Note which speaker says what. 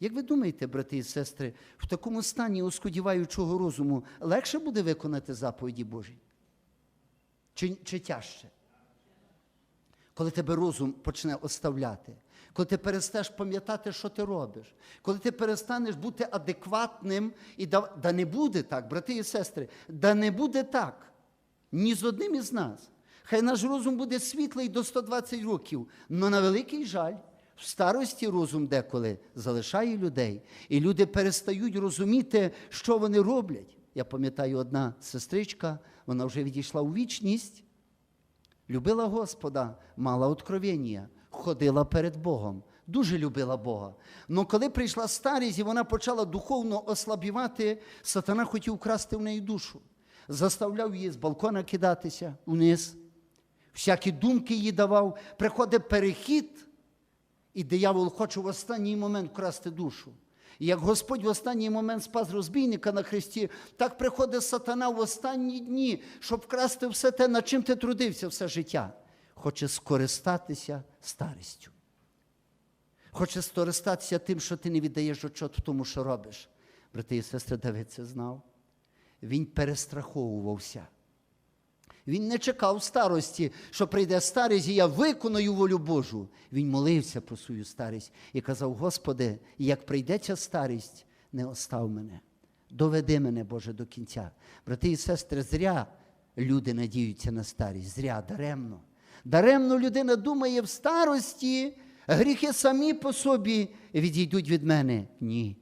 Speaker 1: Як ви думаєте, брати і сестри, в такому стані оскодіваючого розуму легше буде виконати заповіді Божі? Чи, чи тяжче? Коли тебе розум почне оставляти, коли ти перестаєш пам'ятати, що ти робиш, коли ти перестанеш бути адекватним, і да, да не буде так, брати і сестри, да не буде так ні з одним із нас. Хай наш розум буде світлий до 120 років, але на великий жаль, в старості розум деколи залишає людей, і люди перестають розуміти, що вони роблять. Я пам'ятаю, одна сестричка, вона вже відійшла у вічність, любила Господа, мала откровення, ходила перед Богом, дуже любила Бога. Но коли прийшла старість і вона почала духовно ослабівати, сатана хотів вкрасти в неї душу. Заставляв її з балкона кидатися вниз, всякі думки їй давав. Приходить перехід, і диявол хоче в останній момент вкрасти душу. І як Господь в останній момент спас розбійника на хресті, так приходить сатана в останні дні, щоб вкрасти все те, над чим ти трудився все життя. Хоче скористатися старістю. Хоче скористатися тим, що ти не віддаєш отчот в тому, що робиш. Брати і сестри, Давид це знав. Він перестраховувався. Він не чекав старості, що прийде старість, і я виконую волю Божу. Він молився про свою старість і казав: Господи, як прийде ця старість, не остав мене. Доведи мене, Боже, до кінця. Брати і сестри, зря люди надіються на старість, зря, даремно. Даремно людина думає в старості, гріхи самі по собі відійдуть від мене. Ні.